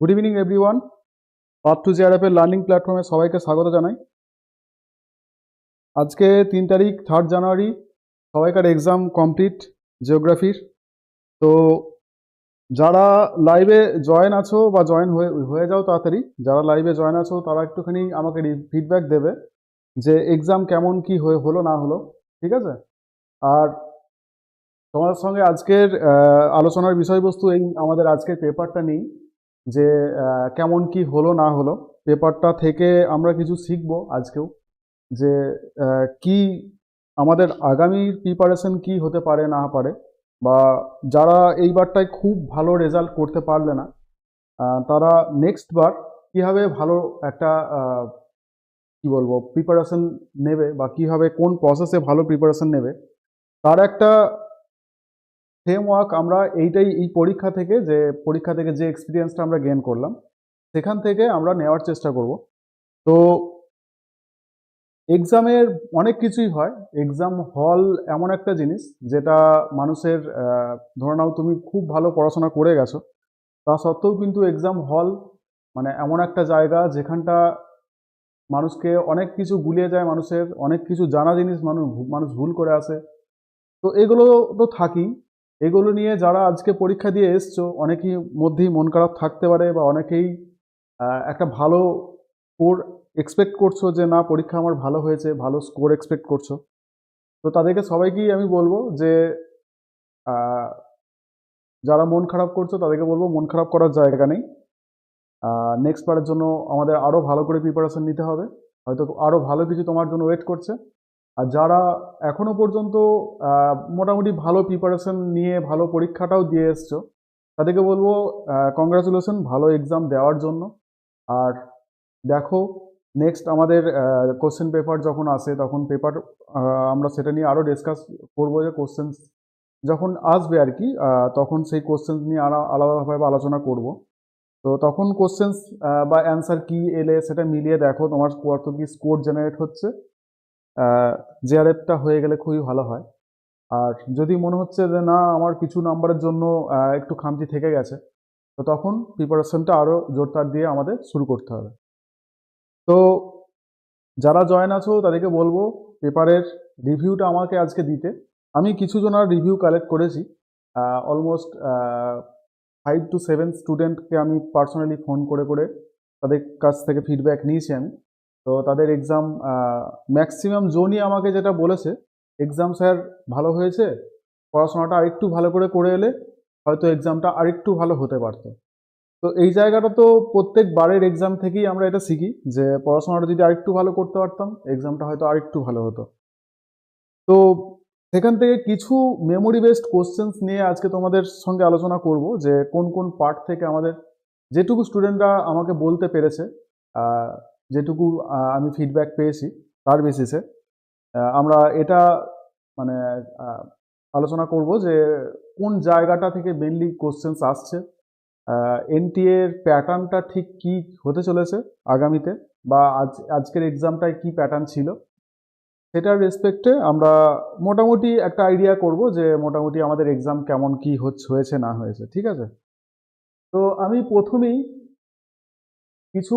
Good evening everyone path to GRF এর learning প্ল্যাটফর্মে সবাইকে স্বাগত জানাই। আজকে তিন তারিখ থার্ড জানুয়ারি সবাইকার এক্সাম কমপ্লিট জিওগ্রাফির তো যারা লাইভে জয়েন আছো বা জয়েন হয়ে হয়ে যাও তাড়াতাড়ি, যারা লাইভে জয়েন আছো তারা একটুখানি আমাকে ফিডব্যাক দেবে যে এক্সাম কেমন কি হয়ে, হলো না হলো, ঠিক আছে? আর তোমাদের সঙ্গে আজকের আলোচনার বিষয়বস্তু এই, আমাদের আজকের পেপারটা নেই। যে কেমন কি হলো না হলো, পেপারটা থেকে আমরা কিছু শিখব আজকেও, যে কি আমাদের আগামী প্রিপারেশন কি হতে পারে না পারে, বা যারা এইবারটায় খুব ভালো রেজাল্ট করতে পারলে না তারা নেক্সট বার কীভাবে ভালো একটা কি বলব প্রিপারেশন নেবে বা কীভাবে কোন প্রসেসে ভালো প্রিপারেশন নেবে, তার একটা ফ্রেমওয়ার্ক আমরা এইটাই এই পরীক্ষা থেকে যে, পরীক্ষা থেকে যে এক্সপিরিয়েন্সটা আমরা গেন করলাম, সেখান থেকে আমরা নেওয়ার চেষ্টা করব। তো এক্সামের অনেক কিছুই হয়। এক্সাম হল এমন একটা জিনিস যেটা মানুষের ধরে নাও তুমি খুব ভালো পড়াশোনা করে গেছো। তা সত্ত্বেও কিন্তু এক্সাম হল মানে এমন একটা জায়গা যেখানটা মানুষকে অনেক কিছু গুলিয়ে যায় মানুষের, অনেক কিছু জানা জিনিস মানুষ মানুষ ভুল করে আসে। তো এগুলো তো থাকেই। এগুলো নিয়ে যারা আজকে পরীক্ষা দিয়ে এসছো, অনেকেই মধ্যেই মন খারাপ থাকতে পারে বা অনেকেই একটা ভালো স্কোর এক্সপেক্ট করছ যে, না, পরীক্ষা আমার ভালো হয়েছে, ভালো স্কোর এক্সপেক্ট করছ। তো তাদেরকে সবাইকেই আমি বলব যে যারা মন খারাপ করছ, তাদেরকে বলব মন খারাপ করার জায়গা নেই। নেক্সট বারের জন্য আমাদের আরও ভালো করে প্রিপারেশন নিতে হবে। হয়তো আরও ভালো কিছু তোমার জন্য ওয়েট করছে। আর যারা এখনও পর্যন্ত মোটামুটি ভালো প্রিপারেশন নিয়ে ভালো পরীক্ষাটাও দিয়ে এসছো, তাদেরকে বলব কংগ্রাচুলেশন ভালো এক্সাম দেওয়ার জন্য। আর দেখো নেক্সট আমাদের কোশ্চেন পেপার যখন আসে, তখন পেপার আমরা সেটা নিয়ে আরও ডিসকাস করব যে কোশ্চেন যখন আসবে আর কি তখন সেই কোশ্চেন নিয়ে আলা- আলাদাভাবে আলোচনা করব। তো তখন কোশ্চেন্স বা অ্যান্সার কি এলে সেটা মিলিয়ে দেখো তোমার কত কি স্কোর জেনারেট হচ্ছে। জেআরএফটা হয়ে গেলে খুবই ভালো হয়। আর যদি মনে হচ্ছে যে, না, আমার কিছু নাম্বারের জন্য একটু খামতি থেকে গেছে, তো তখন প্রিপারেশনটা আরও জোরদার দিয়ে আমাদের শুরু করতে হবে। তো যারা জয়েন আছো, তাদেরকে বলব, পেপারের রিভিউটা আমাকে আজকে দিতে। আমি কিছু জনার রিভিউ কালেক্ট করেছি। অলমোস্ট ফাইভ টু সেভেন স্টুডেন্টকে আমি পার্সোনালি ফোন করে করে তাদের কাছ থেকে ফিডব্যাক নিয়েছি আমি। তো তাদের এক্সাম ম্যাক্সিমাম জোনই আমাকে যেটা বলেছে এক্সাম স্যার ভালো হয়েছে, পড়াশোনাটা আরেকটু ভালো করে করে এলে হয়তো এক্সামটা আরেকটু ভালো হতে পারতো। তো এই জায়গাটা তো প্রত্যেক বারের এক্সাম থেকেই আমরা এটা শিখি, যে পড়াশোনাটা যদি আরেকটু ভালো করতে পারতাম এক্সামটা হয়তো আরেকটু ভালো হতো। তো সেখান থেকে কিছু মেমোরি বেসড কোশ্চেন্স নিয়ে আজকে তোমাদের সঙ্গে আলোচনা করব, যে কোন কোন পার্ট থেকে আমাদের যেটুকু স্টুডেন্টরা আমাকে বলতে পেরেছে যেটুকু আমি ফিডব্যাক পেয়েছি তার বেসিসে আমরা এটা মানে আলোচনা করব যে কোন জায়গাটা থেকে মেনলি কোশ্চেন্স আসছে এনটিএ এর প্যাটার্নটা ঠিক কি হতে চলেছে আগামীতে বা আজ, আজকের এক্সামটায় কি প্যাটার্ন ছিল, সেটার রেসপেক্টে আমরা মোটামুটি একটা আইডিয়া করব যে মোটামুটি আমাদের এক্সাম কেমন কি হচ্ছে, হয়েছে, না হয়েছে, ঠিক আছে? তো আমি প্রথমেই কিছু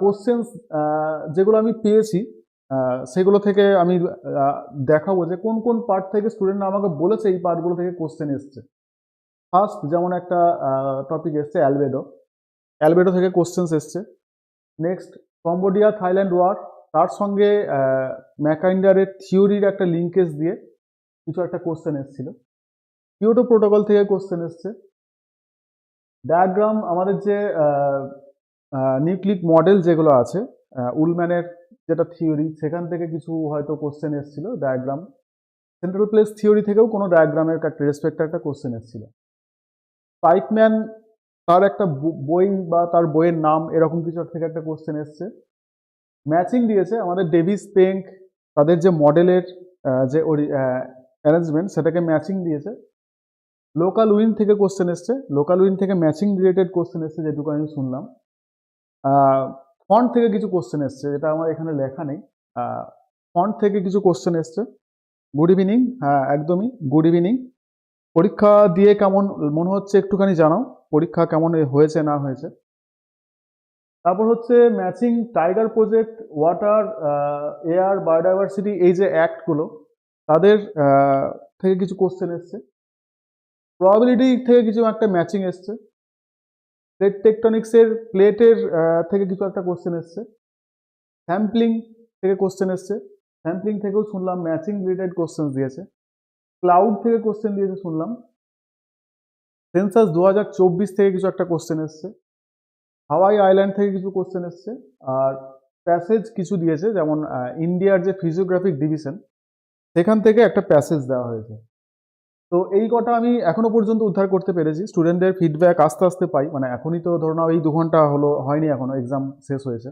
কোশ্চেন্স যেগুলো আমি পেয়েছি সেগুলো থেকে আমি দেখাবো যে কোন কোন পার্ট থেকে স্টুডেন্টরা আমাকে বলেছে এই পার্টগুলো থেকে কোশ্চেন এসছে। ফার্স্ট যেমন একটা টপিক এসছে অ্যালবেডো অ্যালবেডো থেকে কোশ্চেন্স এসছে। নেক্সট কম্বোডিয়া থাইল্যান্ড ওয়ার তার সঙ্গে ম্যাকাইন্ডারের থিওরির একটা লিঙ্কেজ দিয়ে কিছু একটা কোশ্চেন এসেছিল। কিওটো প্রোটোকল থেকে কোশ্চেন এসছে। ডায়াগ্রাম আমাদের যে নিউক্লিক মডেল যেগুলো আছে উলম্যানের যেটা থিওরি, সেখান থেকে কিছু হয়তো কোশ্চেন এসেছিল ডায়াগ্রাম সেন্ট্রাল প্লেস থিওরি থেকেও কোনো ডায়াগ্রামের একটা রেসপেক্টে একটা কোশ্চেন এসেছিল। পাইপম্যান তার একটা বই বা তার বইয়ের নাম এরকম কিছু থেকে একটা কোশ্চেন এসছে। ম্যাচিং দিয়েছে আমাদের ডেভিস পেঙ্ক তাদের যে মডেলের যে অ্যারেঞ্জমেন্ট সেটাকে ম্যাচিং দিয়েছে। লোকাল উইন থেকে কোশ্চেন এসছে। লোকাল উইন থেকে ম্যাচিং রিলেটেড কোশ্চেন এসছে, যেটুকু আমি শুনলাম। ফন্ট থেকে কিছু কোশ্চেন এসছে, যেটা আমার এখানে লেখা নেই। ফন্ট থেকে কিছু কোশ্চেন এসছে। গুড ইভিনিং হ্যাঁ একদমই। গুড ইভিনিং পরীক্ষা দিয়ে কেমন, মনে হচ্ছে একটুখানি জানাও, পরীক্ষা কেমন হয়েছে, না হয়েছে। তারপর হচ্ছে matching tiger project water air biodiversity এই যে অ্যাক্টগুলো তাদের থেকে কিছু কোশ্চেন এসছে। প্রবাবিলিটি থেকে কিছু একটা ম্যাচিং এসছে। প্লেট টেকটনিক্সের প্লেটের থেকে কিছু একটা কোশ্চেন এসছে। স্যাম্পলিং থেকে কোশ্চেন এসছে। স্যাম্পলিং থেকেও শুনলাম ম্যাচিং রিলেটেড কোশ্চেন দিয়েছে। ক্লাউড থেকে কোশ্চেন দিয়েছে, শুনলাম। সেন্সাস দু হাজার চব্বিশ থেকে কিছু একটা কোশ্চেন এসছে। হাওয়াই আইল্যান্ড থেকে কিছু কোশ্চেন এসছে। আর প্যাসেজ কিছু দিয়েছে, যেমন ইন্ডিয়ার যে ফিজিওগ্রাফিক ডিভিশন সেখান থেকে একটা প্যাসেজ দেওয়া হয়েছে। তো এই কটা আমি এখনও পর্যন্ত উদ্ধার করতে পেরেছি। স্টুডেন্টদের ফিডব্যাক আস্তে আস্তে পাই। মানে এখনই তো ধরো নাও এই দু ঘণ্টা হলো, হয়নি এখনও এক্সাম শেষ হয়েছে।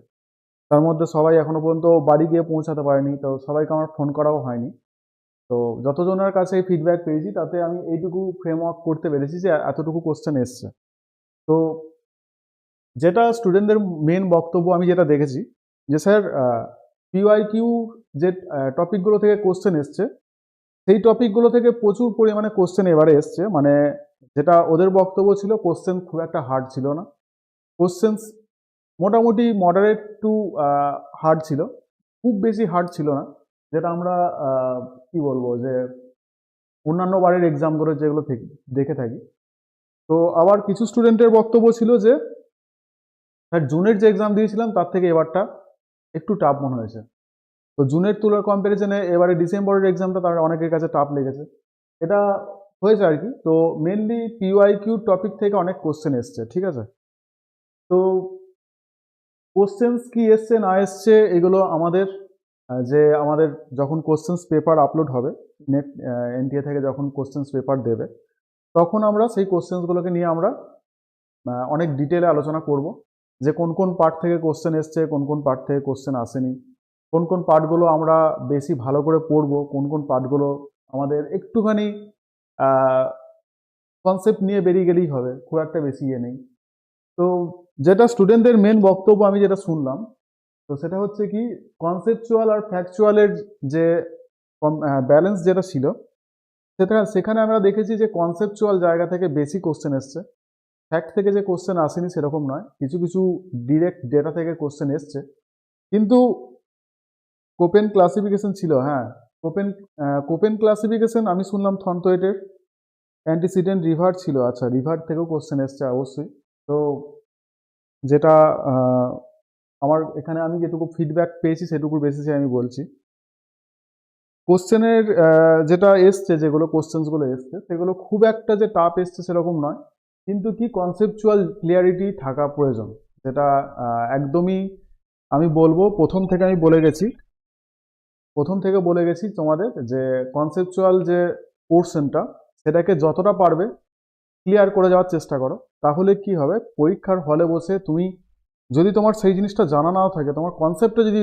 তার মধ্যে সবাই এখনও পর্যন্ত বাড়ি গিয়ে পৌঁছাতে পারেনি, তো সবাইকে আমার ফোন করাও হয়নি। তো যতজনের কাছে ফিডব্যাক পেয়েছি, তাতে আমি এইটুকু ফ্রেমওয়ার্ক করতে পেরেছি যে এতটুকু কোশ্চেন এসছে। তো যেটা স্টুডেন্টদের মেন বক্তব্য আমি যেটা দেখেছি, যে স্যার পিওয়াই কিউ যে টপিকগুলো থেকে কোশ্চেন এসছে সেই টপিকগুলো থেকে প্রচুর পরিমাণে কোশ্চেন এবারে এসছে। মানে যেটা ওদের বক্তব্য ছিল কোশ্চেন খুব একটা হার্ড ছিল না। কোশ্চেন্স মোটামুটি মডারেট টু হার্ড ছিল। খুব বেশি হার্ড ছিল না। যেটা আমরা কি বলব যে অন্যান্য বারের এক্সাম ধরে যেগুলো দেখে থাকি। তো আবার কিছু স্টুডেন্টের বক্তব্য ছিল যে স্যার জুনের যে এক্সাম দিয়েছিলাম, তার থেকে এবারটা একটু টাফ মনে হয়েছে। তো জুনের তুলার কম্পারিজনে এবারে ডিসেম্বরের এক্সামটা তার অনেকের কাছে টাফ লেগেছে। এটা হয়েছে আর কি। তো মেনলি পিওয়াই কিউ টপিক থেকে অনেক কোশ্চেন এসছে, ঠিক আছে? তো কোশ্চেন্স কি এসছে, না এসছে, এগুলো আমাদের যে আমাদের যখন কোশ্চেন্স পেপার আপলোড হবে নেট এনটিএ থেকে যখন কোশ্চেন্স পেপার দেবে, তখন আমরা সেই কোশ্চেন্সগুলোকে নিয়ে আমরা অনেক ডিটেলে আলোচনা করব যে কোন কোন পার্ট থেকে কোশ্চেন এসছে, কোন কোন পার্ট থেকে কোশ্চেন আসেনি। কোন কোন পার্টগুলো আমরা বেশি ভালো করে পড়ব, কোন কোন পার্টগুলো আমাদের একটুখানি কনসেপ্ট নিয়ে বেরিয়ে গেলেই হবে, খুব একটা বেশি ইয়ে নেই। তো যেটা স্টুডেন্টদের মেন বক্তব্য আমি যেটা শুনলাম, তো সেটা হচ্ছে কি কনসেপচুয়াল আর ফ্যাকচুয়ালের যে ব্যালেন্স যেটা ছিল, সেটা সেখানে আমরা দেখেছি যে কনসেপচুয়াল জায়গা থেকে বেশি কোশ্চেন এসছে। ফ্যাক্ট থেকে যে কোশ্চেন আসেনি সেরকম নয়, কিছু কিছু ডিরেক্ট ডেটা থেকে কোশ্চেন এসছে। কিন্তু কোপেন ক্লাসিফিকেশন ছিল হ্যাঁ। কোপেন কোপেন ক্লাসিফিকেশন আমি শুনলাম থনতোয়েটের অ্যান্টিসিডেন্ট রিভার ছিল। আচ্ছা রিভার থেকেও কোশ্চেন এসছে অবশ্যই। তো যেটা আমার এখানে আমি যেটুকু ফিডব্যাক পেয়েছি, সেটুকুর বেসিসে আমি বলছি। কোশ্চেনের যেটা এসছে, যেগুলো কোশ্চেন্সগুলো এসছে, সেগুলো খুব একটা যে টাফ এসছে সেরকম নয়। কিন্তু কি কনসেপচুয়াল ক্লিয়ারিটি থাকা প্রয়োজন? যেটা একদমই আমি বলব, প্রথম থেকে আমি বলে গেছি। প্রথম থেকে বলে গেছি তোমাদের যে কনসেপচুয়াল যে পোর্শনটা সেটাকে যতটা পারবে ক্লিয়ার করে যাওয়ার চেষ্টা করো। তাহলে কি হবে? পরীক্ষার হলে বসে তুমি যদি তোমার সেই জিনিসটা জানা নাও থাকে, তোমার কনসেপ্টটা যদি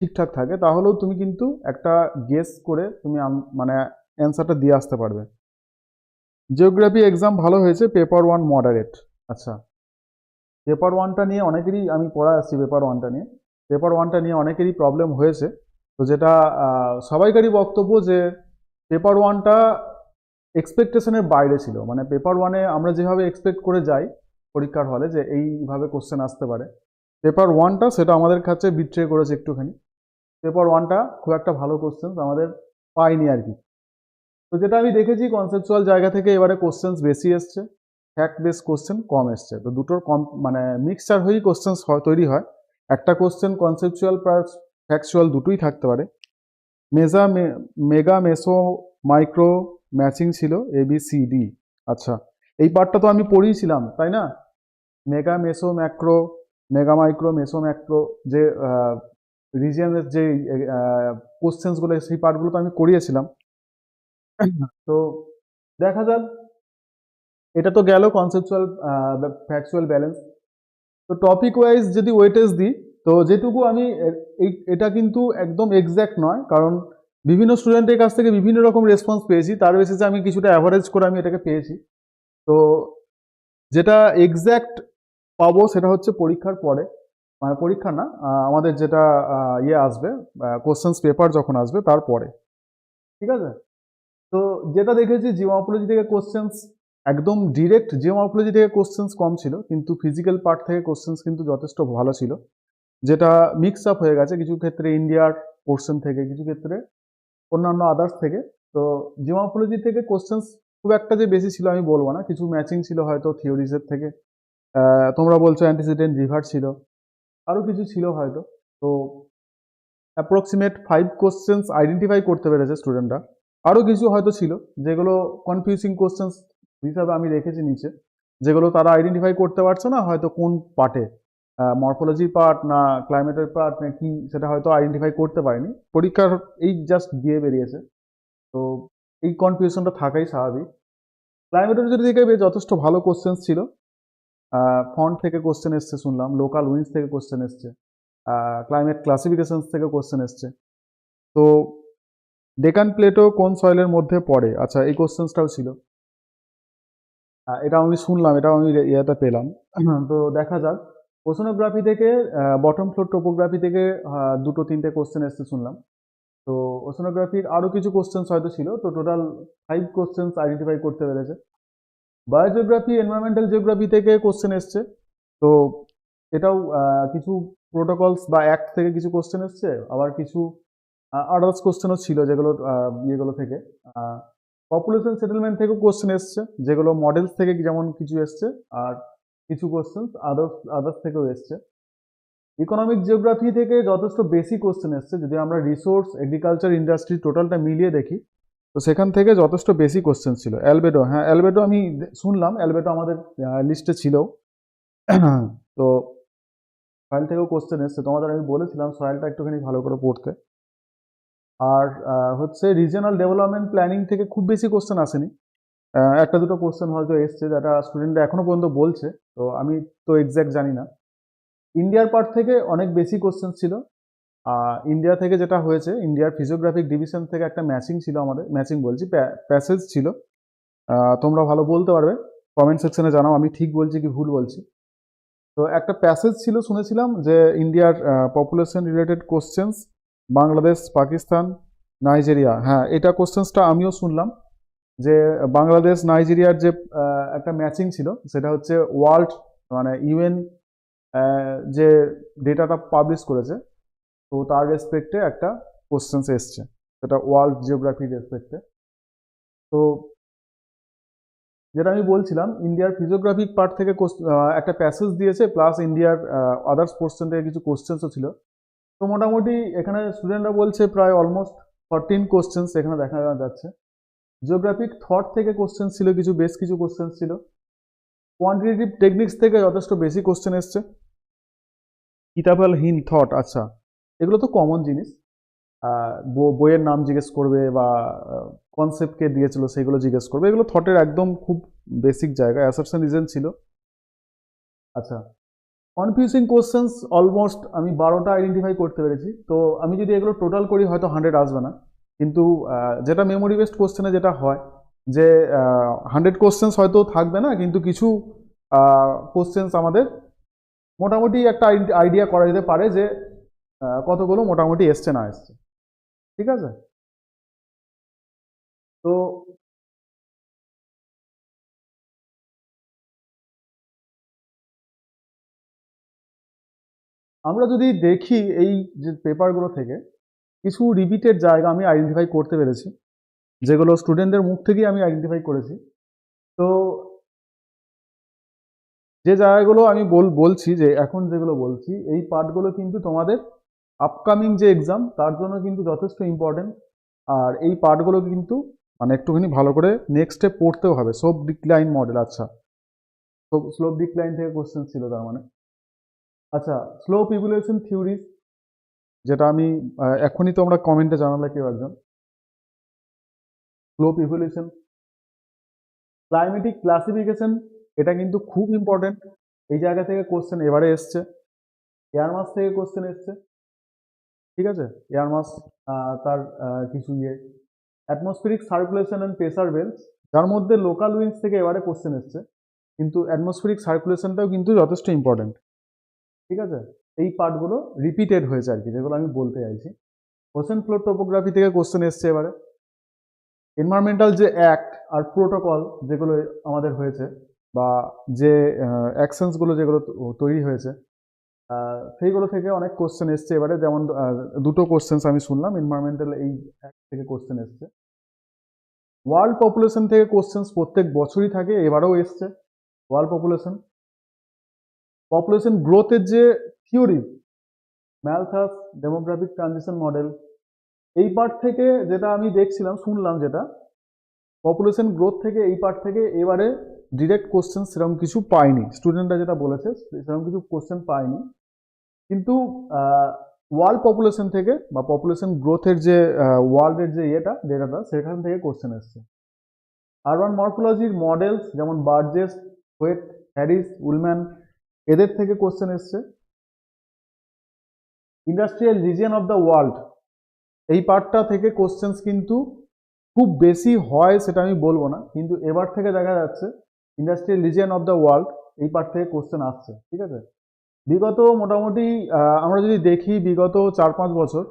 ঠিকঠাক থাকে, তাহলেও তুমি কিন্তু একটা গেস করে তুমি মানে অ্যান্সারটা দিয়ে আসতে পারবে। জিওগ্রাফি এক্সাম ভালো হয়েছে পেপার ওয়ান মডারেট আচ্ছা। পেপার ওয়ানটা নিয়ে অনেকেরই, আমি পড়া আসছি পেপার ওয়ানটা নিয়ে। পেপার ওয়ানটা নিয়ে অনেকেরই প্রবলেম হয়েছে। তো যেটা সবাইকারই বক্তব্য যে পেপার ওয়ানটা এক্সপেকটেশনের বাইরে ছিল। মানে পেপার ওয়ানে আমরা যেভাবে এক্সপেক্ট করে যাই পরীক্ষার হলে যে এইভাবে কোশ্চেন আসতে পারে। পেপার ওয়ানটা সেটা আমাদের কাছে বিট্রে করেছে একটুখানি। পেপার ওয়ানটা খুব একটা ভালো কোশ্চেন আমাদের পাইনি আর কি। তো যেটা আমি দেখেছি কনসেপচুয়াল জায়গা থেকে এবারে কোশ্চেন্স বেশি এসছে ফ্যাক্ট বেস কোশ্চেন কম এসছে। তো দুটোর কম মানে মিক্সচার হয়েই কোশ্চেন্স তৈরি হয়। একটা কোশ্চেন কনসেপচুয়াল ফ্যাকচুয়াল দুটোই থাকতে পারে। মেজা মেগা মেসো মাইক্রো ম্যাচিং ছিল এ বি সি ডি আচ্ছা এই পার্টটা তো আমি পড়িয়েছিলাম, তাই না? Mega meso macro mega micro meso macro যে রিজিয়নের যে কোশ্চেন্সগুলো সেই পার্টগুলো তো আমি করিয়েছিলাম। তো দেখা যাক। এটা তো গেল কনসেপচুয়াল ফ্যাকচুয়াল ব্যালেন্স তো টপিক ওয়াইজ যদি ওয়েটেজ দিই তো যেটুকু আমি, এই, এটা কিন্তু একদম এক্স্যাক্ট নয়, কারণ বিভিন্ন স্টুডেন্টের কাছ থেকে বিভিন্ন রকম রেসপন্স পেয়েছি, তার বেসিসে আমি কিছুটা অ্যাভারেজ করে আমি এটাকে পেয়েছি। তো যেটা এক্স্যাক্ট পাবো সেটা হচ্ছে পরীক্ষার পরে মানে পরীক্ষা না আমাদের যেটা ইয়ে আসবে কোশ্চেন্স পেপার যখন আসবে তারপরে ঠিক আছে? তো যেটা দেখেছি জিওমোপোলজি থেকে কোশ্চেন্স একদম ডিরেক্ট জিওমর্ফোলজি থেকে কোশ্চেন্স কম ছিল, কিন্তু ফিজিক্যাল পার্ট থেকে কোশ্চেন্স কিন্তু যথেষ্ট ভালো ছিল। যেটা মিক্স আপ হয়ে গেছে কিছু ক্ষেত্রে ইন্ডিয়ার পোর্শন থেকে, কিছু ক্ষেত্রে অন্যান্য আদার্স থেকে। তো জিওমর্ফোলজি থেকে কোশ্চেন্স খুব একটা যে বেশি ছিল আমি বলব না। কিছু ম্যাচিং ছিল হয়তো থিওরিজের থেকে। তোমরা বলছো অ্যান্টিসিডেন্ট রিভার ছিল। আরও কিছু ছিল হয়তো। তো অ্যাপ্রক্সিমেট ফাইভ কোশ্চেন্স আইডেন্টিফাই করতে পেরেছে স্টুডেন্টরা আরও কিছু হয়তো ছিল, যেগুলো কনফিউজিং কোশ্চেন্স হিসাবে আমি রেখেছি নিচে। যেগুলো তারা আইডেন্টিফাই করতে পারছে না হয়তো কোন পার্টে মরফোলজি পার্ট না ক্লাইমেটের পার্ট না কি, সেটা হয়তো আইডেন্টিফাই করতে পারেনি। পরীক্ষার এই জাস্ট দিয়ে বেরিয়েছে। তো এই কনফিউশনটা থাকাই স্বাভাবিক। ক্লাইমেটোলজির দিকে বেশ যথেষ্ট ভালো কোশ্চেন্স ছিল। ফন্ট থেকে কোশ্চেন এসছে শুনলাম লোকাল উইন্স থেকে কোশ্চেন এসছে ক্লাইমেট ক্লাসিফিকেশনস থেকে কোশ্চেন এসছে। তো ডেকান প্লেটো কোন সয়েলের মধ্যে পড়ে? আচ্ছা এই কোশ্চেন্সটাও ছিল। এটা আমি শুনলাম, এটাও আমি ইয়েতে পেলাম। তো দেখা যাক। ওশনোগ্রাফি থেকে বটম ফ্লোর টোপোগ্রাফি থেকে দুটো তিনটে কোশ্চেন এসছে শুনলাম। তো ওসোনোগ্রাফির আরও কিছু কোশ্চেন্স হয়তো ছিল, তো টোটাল ফাইভ কোশ্চেন্স আইডেন্টিফাই করতে পেরেছে। বায়োজিওগ্রাফি এনভায়রনমেন্টাল জিওগ্রাফি থেকে কোশ্চেন এসছে। তো এটাও কিছু প্রোটোকলস বা অ্যাক্ট থেকে কিছু কোশ্চেন এসছে, আবার কিছু আদার্স কোশ্চেনও ছিল যেগুলো ইয়েগুলো থেকে। পপুলেশন সেটেলমেন্ট থেকেও কোশ্চেন এসছে, যেগুলো মডেলস থেকে যেমন কিছু এসছে, আর কিছু কোশ্চেন্স আদার্স আদার্স থেকেও এসছে। ইকোনমিক জিওগ্রাফি থেকে যথেষ্ট বেশি কোশ্চেন এসছে। যদি আমরা রিসোর্স এগ্রিকালচার ইন্ডাস্ট্রি টোটালটা মিলিয়ে দেখি, তো সেখান থেকে যথেষ্ট বেশি কোশ্চেন ছিল। অ্যালবেডো হ্যাঁ অ্যালবেডো আমি শুনলাম। অ্যালবেডো আমাদের লিস্টে ছিল। তো সয়েল থেকেও কোশ্চেন এসছে। তোমাদের আমি বলেছিলাম সয়েলটা একটুখানি ভালো করে পড়তে। আর হচ্ছে রিজিওনাল ডেভেলপমেন্ট প্ল্যানিং থেকে খুব বেশি কোশ্চেন আসেনি। একটা দুটো কোশ্চেন হয়তো এসছে যেটা স্টুডেন্টরা এখনও পর্যন্ত বলছে, তো আমি তো এক্স্যাক্ট জানি না। ইন্ডিয়ার পার্ট থেকে অনেক বেশি কোশ্চেন ছিল। ইন্ডিয়া থেকে যেটা হয়েছে ইন্ডিয়ার ফিজিওগ্রাফিক ডিভিশন থেকে একটা ম্যাচিং ছিল আমাদের ম্যাচিং বলছি প্যাসেজ ছিল। তোমরা ভালো বলতে পারবে কমেন্ট সেকশনে জানাও, আমি ঠিক বলছি কি ভুল বলছি। তো একটা প্যাসেজ ছিল, শুনেছিলাম যে ইন্ডিয়ার population related questions Bangladesh, Pakistan, Nigeria হ্যাঁ এটা কোশ্চেন্সটা আমিও শুনলাম। যে বাংলাদেশ নাইজেরিয়ার যে একটা ম্যাচিং ছিল, সেটা হচ্ছে ওয়ার্ল্ড মানে ইউএন যে ডেটাটা পাবলিশ করেছে, তো তার রেসপেক্টে একটা কোশ্চেন্স এসছে। সেটা ওয়ার্ল্ড জিওগ্রাফির রেসপেক্টে তো যেটা আমি বলছিলাম, ইন্ডিয়ার ফিজিওগ্রাফিক পার্ট থেকে একটা প্যাসেজ দিয়েছে প্লাস ইন্ডিয়ার আদার্স পোর্শন থেকে কিছু কোশ্চেন্সও ছিল। তো মোটামুটি এখানে স্টুডেন্টরা বলছে প্রায় অলমোস্ট ফরটিন কোশ্চেন্স এখানে দেখা যাচ্ছে। জিওগ্রাফিক থট থেকে কোশ্চেন ছিল, কিছু বেশ কিছু কোশ্চেন ছিল। কোয়ান্টিটেটিভ টেকনিক্স থেকে যথেষ্ট বেশি কোশ্চেন এসছে। কিতাবাল হিন থট আচ্ছা এগুলো তো কমন জিনিস। বইয়ের নাম জিজ্ঞেস করবে বা কনসেপ্টকে দিয়েছিল, সেগুলো জিজ্ঞেস করবে। এগুলো থটের একদম খুব বেসিক জায়গা অ্যাসারশন রিজন ছিল। আচ্ছা কনফিউজিং কোশ্চেন্স অলমোস্ট আমি বারোটা আইডেন্টিফাই করতে পেরেছি। তো আমি যদি এগুলো টোটাল করি, হয়তো হান্ড্রেড আসবে না। কিন্তু যেটা মেমোরি বেসড কোশ্চেনে যেটা হয় যে হান্ড্রেড কোশ্চেন্স হয়তো থাকবে না, কিন্তু কিছু কোশ্চেন্স আমাদের মোটামুটি একটা আইডিয়া করা যেতে পারে যে কতগুলো মোটামুটি এসছে না এসছে। ঠিক আছে? তো আমরা যদি দেখি এই যে পেপারগুলো থেকে কিছু রিপিটেড জায়গা আমি আইডেন্টিফাই করতে পেরেছি, যেগুলো স্টুডেন্টদের মুখ থেকেই আমি আইডেন্টিফাই করেছি। তো যে জায়গাগুলো আমি বল, বলছি যে এখন যেগুলো বলছি, এই পার্টগুলো কিন্তু তোমাদের আপকামিং যে এক্সাম তার জন্য কিন্তু যথেষ্ট ইম্পর্টেন্ট আর এই পার্টগুলো কিন্তু মানে একটুখানি ভালো করে নেক্সট পড়তেও হবে। সব ডিক্লাইন মডেল আচ্ছা। স্লোপ ডিক্লাইন থেকে কোশ্চেন ছিল তার মানে। আচ্ছা স্লো পিপুলেশন থিওরিজ যেটা আমি এখনই তোমরা কমেন্টে জানালে কেউ একজন। স্লো পিপুলেশন ক্লাইমেটিক ক্লাসিফিকেশন এটা কিন্তু খুব ইম্পর্টেন্ট এই জায়গা থেকে কোশ্চেন এবারে এসছে। এয়ার মাস থেকে কোশ্চেন এসছে। ঠিক আছে? এয়ার মাস তার কিছু ইয়ে। Atmospheric circulation and pressure belts যার মধ্যে লোকাল উইন্স থেকে এবারে কোশ্চেন এসছে। কিন্তু অ্যাটমসফেরিক সার্কুলেশনটাও কিন্তু যথেষ্ট ইম্পর্টেন্ট ঠিক আছে? এই পার্টগুলো রিপিটেড হয়েছে আর কি, যেগুলো আমি বলতে চাইছি। ওশেন ফ্লোর টোপোগ্রাফি থেকে কোশ্চেন এসছে এবারে। এনভায়রনমেন্টাল যে অ্যাক্ট আর প্রোটোকল যেগুলো আমাদের হয়েছে বা যে অ্যাকশনসগুলো যেগুলো তৈরি হয়েছে সেইগুলো থেকে অনেক কোশ্চেন এসছে এবারে। যেমন দুটো কোশ্চেন্স আমি শুনলাম এনভায়রনমেন্টাল এই অ্যাক্ট থেকে কোশ্চেন এসছে। ওয়ার্ল্ড পপুলেশন থেকে কোশ্চেন্স প্রত্যেক বছরই থাকে, এবারেও এসছে। ওয়ার্ল্ড পপুলেশন পপুলেশন গ্রোথের যে theory Malthus demographic transition model. এই পার্ট থেকে যেটা আমি দেখছিলাম, শুনলাম যেটা পপুলেশন গ্রোথ থেকে এই পার্ট থেকে এবারে ডিরেক্ট কোশ্চেন সেরকম কিছু পাইনি। স্টুডেন্টরা যেটা বলেছে, সেরকম কিছু কোশ্চেন পাইনি। কিন্তু ওয়ার্ল্ড পপুলেশন থেকে বা পপুলেশন গ্রোথের যে ওয়ার্ল্ডের যে ইয়েটা ডেটাটা সেখান থেকে কোশ্চেন এসছে। আরবান মর্ফোলজির মডেলস যেমন বার্জেস হোয়েট হ্যারিস উলম্যান এদের থেকে কোশ্চেন এসছে। Industrial region of the world এই পার্টটা থেকে কোশ্চেন্স কিন্তু খুব বেশি হয় সেটা আমি বলব না, কিন্তু এবার থেকে দেখা যাচ্ছে industrial region of the world এই পার্ট থেকে কোশ্চেন আসছে, ঠিক আছে? বিগত মোটামুটি আমরা যদি দেখি বিগত চার পাঁচ বছর,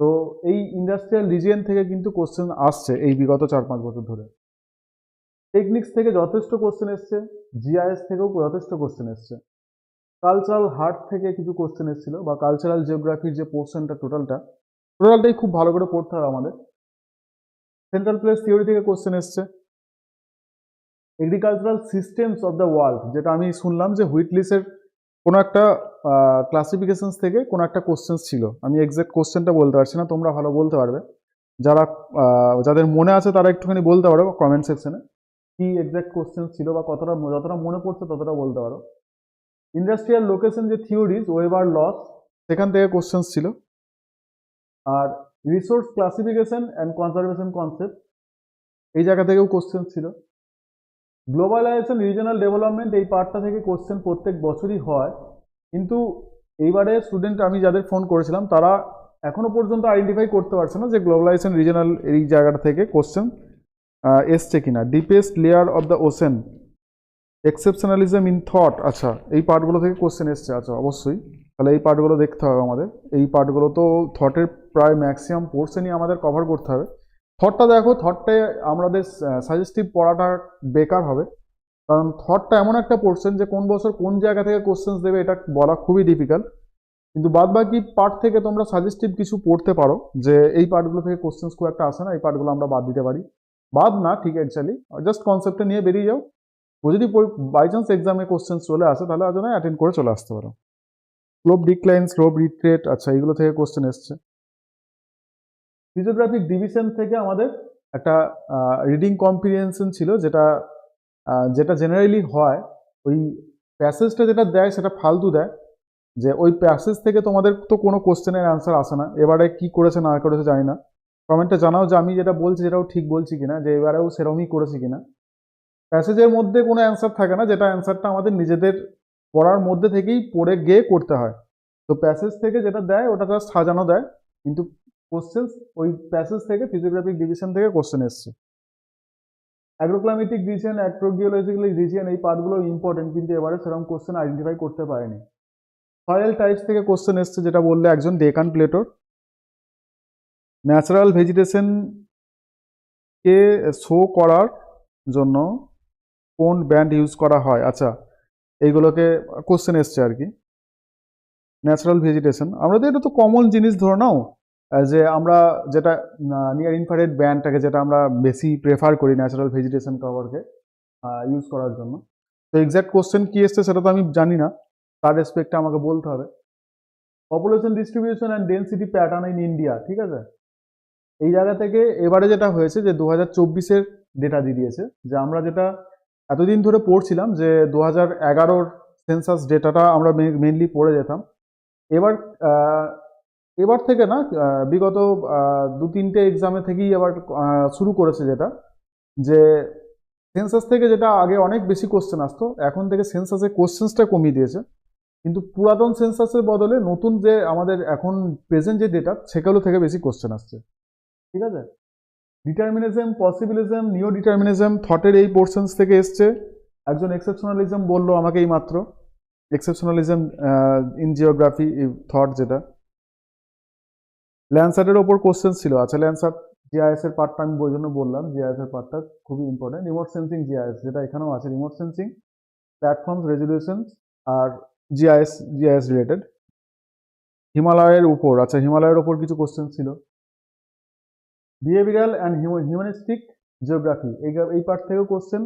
তো এই ইন্ডাস্ট্রিয়াল রিজিয়ন থেকে কিন্তু কোশ্চেন আসছে এই বিগত চার পাঁচ বছর ধরে। টেকনিক্স থেকে যথেষ্ট কোশ্চেন এসছে জিআইএস থেকেও যথেষ্ট কোশ্চেন এসছে। কালচারাল হার্ট থেকে কিছু কোশ্চেন এসেছিল বা কালচারাল জিওগ্রাফির যে পোর্শনটা টোটালটা টোটালটাই খুব ভালো করে পড়তে হবে আমাদের। সেন্ট্রাল প্লেস থিওরি থেকে কোশ্চেন এসছে। Agricultural systems of the world যেটা আমি শুনলাম যে হুইটলিসের কোনো একটা ক্লাসিফিকেশনস থেকে কোনো একটা কোশ্চেন ছিল। আমি এক্সাক্ট কোশ্চেনটা বলতে পারছি না, তোমরা ভালো বলতে পারবে। যারা যাদের মনে আছে তারা একটুখানি বলতে পারো কমেন্ট সেকশনে কি এক্স্যাক্ট কোশ্চেন ছিল বা কতটা, যতটা মনে পড়ছে ততটা বলতে পারো। ইন্ডাস্ট্রিয়াল লোকেশন যে থিওরিজ ওয়েবার লস সেখান থেকে কোশ্চেন্স ছিল। আর resource classification and conservation concept এই জায়গা থেকেও কোশ্চেন ছিল। গ্লোবালাইজেশন রিজনাল ডেভেলপমেন্ট এই পার্টটা থেকে কোশ্চেন প্রত্যেক বছরই হয়। কিন্তু এইবারে স্টুডেন্ট আমি যাদের ফোন করেছিলাম তারা এখনও পর্যন্ত আইডেন্টিফাই করতে পারছে না যে গ্লোবালাইজেশন রিজনাল এই জায়গাটা থেকে কোশ্চেন এসছে কিনা। Deepest layer of the ocean exceptionalism in thought আচ্ছা এই পার্টগুলো থেকে কোশ্চেন এসছে আচ্ছা অবশ্যই। তাহলে এই পার্টগুলো দেখতে হবে আমাদের। এই পার্টগুলো তো থটের প্রায় ম্যাক্সিমাম পোর্শনই আমাদের কভার করতে হবে। থটটা দেখো থটটায় আমাদের সাজেস্টিভ পড়াটা বেকার হবে। কারণ থটটা এমন একটা পোর্শন যে কোন বছর কোন জায়গা থেকে কোশ্চেন্স দেবে এটা বলা খুবই ডিফিকাল্ট কিন্তু বাদ বাকি পার্ট থেকে তোমরা সাজেস্টিভ কিছু পড়তে পারো, যে এই পার্টগুলো থেকে কোশ্চেন্স খুব একটা আসে না, এই পার্টগুলো আমরা বাদ দিতে পারি। বাদ না, ঠিক অ্যাকচুয়ালি জাস্ট কনসেপ্টটা নিয়ে বেরিয়ে যাও। ও যদি বাই চান্স এক্সামে কোশ্চেন চলে আসে, তাহলে আজ অ্যাটেন্ড করে চলে আসতে পারো। স্লোপ ডিক্লাইন স্লোপ রিট্রেট আচ্ছা এগুলো থেকে কোশ্চেন এসছে। ফিজিওগ্রাফিক ডিভিশন থেকে আমাদের একটা রিডিং কম্প্রিহেনশন ছিল, যেটা যেটা জেনারেলি হয়, ওই প্যাসেজটা যেটা দেয়, সেটা ফালতু দেয়, যে ওই প্যাসেজ থেকে তোমাদের তো কোনো কোশ্চেনের অ্যান্সার আসে না। এবারে কি করেছে, না করেছে জানি না। কমেন্টে জানাও যে আমি যেটা বলছি, সেটাও ঠিক বলছি কিনা, যে এবারেও সেরকমই করেছি কিনা। প্যাসেজের মধ্যে কোনো অ্যান্সার থাকে না, যেটা অ্যান্সারটা আমাদের নিজেদের পড়ার মধ্যে থেকেই পড়ে গিয়ে করতে হয়। তো প্যাসেজ থেকে যেটা দেয়, ওটা জাস্ট সাজানো দেয়, কিন্তু কোশ্চেন ওই প্যাসেজ থেকে ফিজিওগ্রাফিক ডিভিশন থেকে কোশ্চেন এসছে। অ্যাগ্রোক্লামেটিক রিজিয়ন অ্যাক্রোগিওলজিক্যাল রিজিয়ন এই পার্টগুলো ইম্পর্টেন্ট কিন্তু এবারে সেরকম কোশ্চেন আইডেন্টিফাই করতে পারেনি। সয়েল টাইপস থেকে কোশ্চেন এসছে, যেটা বললে একজন ডেকান প্লেটোর ন্যাচারাল ভেজিটেশন কে শো করার জন্য কোন ব্যান্ড ইউজ করা হয়? আচ্ছা এইগুলোকে কোশ্চেন এসছে আর কি। ন্যাচারাল ভেজিটেশন আমরা তো এটা তো কমন জিনিস ধরে নাও যে আমরা যেটা নিয়ার ইনফারেড ব্যান্ডটাকে যেটা আমরা বেশি প্রেফার করি ন্যাচারাল ভেজিটেশন কভারকে ইউজ করার জন্য। তো এক্স্যাক্ট কোশ্চেন কী এসছে সেটা তো আমি জানি না, তার রেসপেক্টে আমাকে বলতে হবে। Population distribution and density pattern in India ঠিক আছে? এই জায়গা থেকে এবারে যেটা হয়েছে যে দু হাজার চব্বিশের ডেটা দিয়ে দিয়েছে, যে আমরা যেটা এতদিন ধরে পড়ছিলাম যে দু হাজার এগারোর সেন্সাস ডেটাটা আমরা মেনলি পড়ে যেতাম। এবার এবার থেকে না বিগত দু তিনটে এক্সামে থেকেই আবার শুরু করেছে যেটা, যে সেন্সাস থেকে যেটা আগে অনেক বেশি কোশ্চেন আসতো, এখন থেকে সেন্সাসের কোশ্চেন্সটা কমিয়ে দিয়েছে। কিন্তু পুরাতন সেন্সাসের বদলে নতুন যে আমাদের এখন প্রেজেন্ট যে ডেটা সেগুলো থেকে বেশি কোশ্চেন আসছে। ঠিক আছে? ডিটারমিনিজম পসিবিলিজম নিও ডিটারমিনিজম থটের এই পোর্শনস থেকে এসছে। একজন এক্সেপশনালিজম বলল আমাকে এই মাত্র। এক্সেপশনালিজম ইন জিওগ্রাফি থট যেটা। ল্যান্সার্টের ওপর কোশ্চেন ছিল। আচ্ছা ল্যান্সার জিআইএস এর পার্টটা আমি ওই জন্য বললাম। জিআইএস এর পার্টটা খুবই ইম্পর্টেন্ট রিমোট সেন্সিং জিআইএস যেটা এখানেও আছে। রিমোট সেন্সিং প্ল্যাটফর্ম রেজলিউশন আর জিআইএস জিআইএস রিলেটেড হিমালয়ের উপর আচ্ছা হিমালয়ের উপর কিছু কোশ্চেন ছিল। বিহেভিয়ারাল অ্যান্ড হিউম্যানিস্টিক জিওগ্রাফি এই এই পার্ট থেকেও কোশ্চেন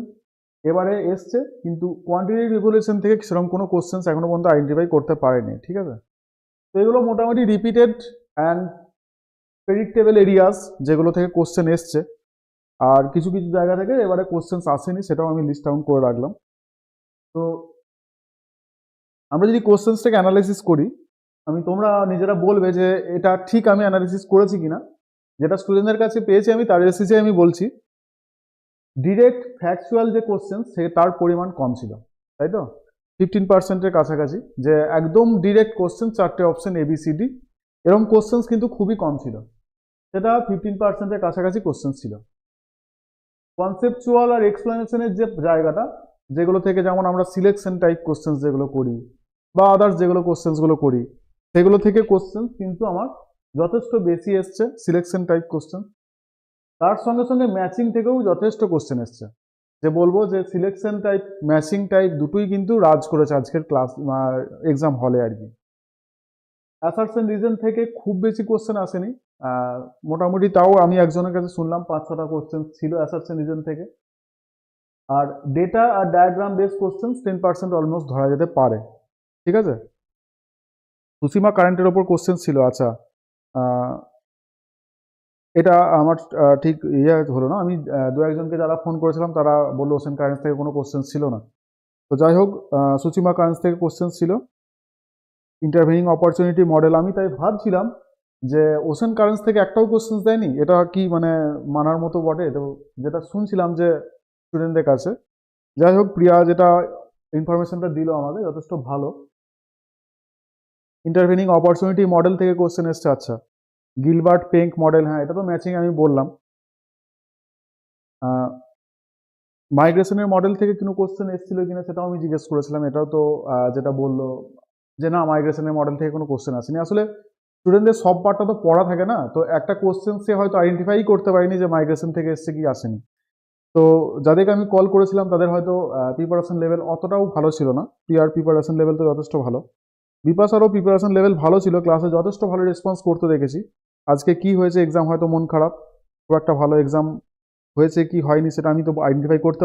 এবারে এসছে, কিন্তু কোয়ান্টিটিভ রিভলিউশন থেকে সেরকম কোনো কোশ্চেন্স এখনও পর্যন্ত আইডেন্টিফাই করতে পারেনি, ঠিক আছে? তো এগুলো মোটামুটি রিপিটেড অ্যান্ড প্রেডিক্টেবল এরিয়াস যেগুলো থেকে কোশ্চেন এসছে। আর কিছু কিছু জায়গা থেকে এবারে কোশ্চেন্স আসেনি, সেটাও আমি লিস্ট ডাউন করে রাখলাম। তো আমরা যদি কোশ্চেন্সটাকে অ্যানালাইসিস করি, আমি তোমরা নিজেরা বলবে যে এটা ঠিক আমি অ্যানালিসিস করেছি কিনা। যেটা স্টুডেন্টদের কাছে পেয়েছি আমি, তার বেসিসে আমি বলছি ডিরেক্ট ফ্যাকচুয়াল যে কোশ্চেন সে তার পরিমাণ কম ছিল, তাই তো? ফিফটিন পার্সেন্টের কাছাকাছি, যে একদম ডিরেক্ট কোশ্চেন চারটে option A B C D এরকম কোশ্চেন্স কিন্তু খুবই কম ছিল। সেটা ফিফটিন পার্সেন্টের কাছাকাছি কোশ্চেন ছিল। কনসেপচুয়াল আর এক্সপ্লেনেশনের যে জায়গাটা, যেগুলো থেকে যেমন আমরা সিলেকশন টাইপ কোশ্চেন্স যেগুলো করি, বা আদার্স যেগুলো কোশ্চেন্সগুলো করি, সেগুলো থেকে কোশ্চেন কিন্তু আমার যথেষ্ট বেশি এসছে সিলেকশন টাইপ কোশ্চেন তার সঙ্গে সঙ্গে ম্যাচিং থেকেও যথেষ্ট কোশ্চেন এসছে। যে বলব যে সিলেকশন টাইপ ম্যাচিং টাইপ দুটোই কিন্তু রাজ করেছে আজকের ক্লাস এক্সাম হলে আর কি। অ্যাসারশন রিজন থেকে খুব বেশি কোশ্চেন আসেনি। মোটামুটি তাও আমি একজনের কাছে শুনলাম, পাঁচ ছটা কোশ্চেন ছিল অ্যাসারশন রিজন থেকে। আর ডেটা আর diagram base question ten percent almost ধরা যেতে পারে। ঠিক আছে? সুসীমা কারেন্টের ওপর কোশ্চেন ছিল আচ্ছা। এটা আমার ঠিক ইয়ে হলো না। আমি দু একজনকে যারা ফোন করেছিলাম, তারা বলল ওশান কারেন্স থেকে কোনো কোশ্চেন ছিল না। তো যাই হোক সুচিমা কারেন্স থেকে কোশ্চেন ছিল। ইন্টারভিনিং অপরচুনিটি মডেল আমি তাই ভাবছিলাম যে ওশান কারেন্স থেকে একটাও কোশ্চেন দেয়নি। এটা কি মানে মানার মতো বটে? তো যেটা শুনছিলাম যে স্টুডেন্টদের কাছে। যাই হোক, প্রিয়া যেটা ইনফরমেশনটা দিল আমাকে যথেষ্ট ভালো। ইন্টারভিনিং অপরচুনিটি মডেল থেকে কোশ্চেন এসছে আচ্ছা। গিলবার্ট পেঙ্ক মডেল হ্যাঁ এটা তো ম্যাচিং আমি বললাম। মাইগ্রেশনের মডেল থেকে কোনো কোশ্চেন এসেছিল কিনা সেটাও আমি জিজ্ঞেস করেছিলাম, এটাও তো যেটা বলল যে না মাইগ্রেশনের মডেল থেকে কোনো কোশ্চেন আসেনি। আসলে স্টুডেন্টদের সব পার্টটা তো পড়া থাকে না, তো একটা কোশ্চেন সে হয়তো আইডেন্টিফাই করতে পারেনি যে মাইগ্রেশন থেকে এসছে কি আসেনি। তো যাদেরকে আমি কল করেছিলাম, তাদের হয়তো প্রিপারেশন লেভেল অতটাও ভালো ছিল না। পিআর প্রিপারেশন লেভেল তো যথেষ্ট ভালো। বিপাশারও প্রিপারেশন লেভেল ভালো ছিল ক্লাসে যথেষ্ট ভালো রেসপন্স করতে দেখেছি। আজকে কি হয়েছে এক্সাম হয়তো মন খারাপ, খুব একটা ভালো এক্সাম হয়েছে কি হয়নি সেটা আমি তো আইডেন্টিফাই করতে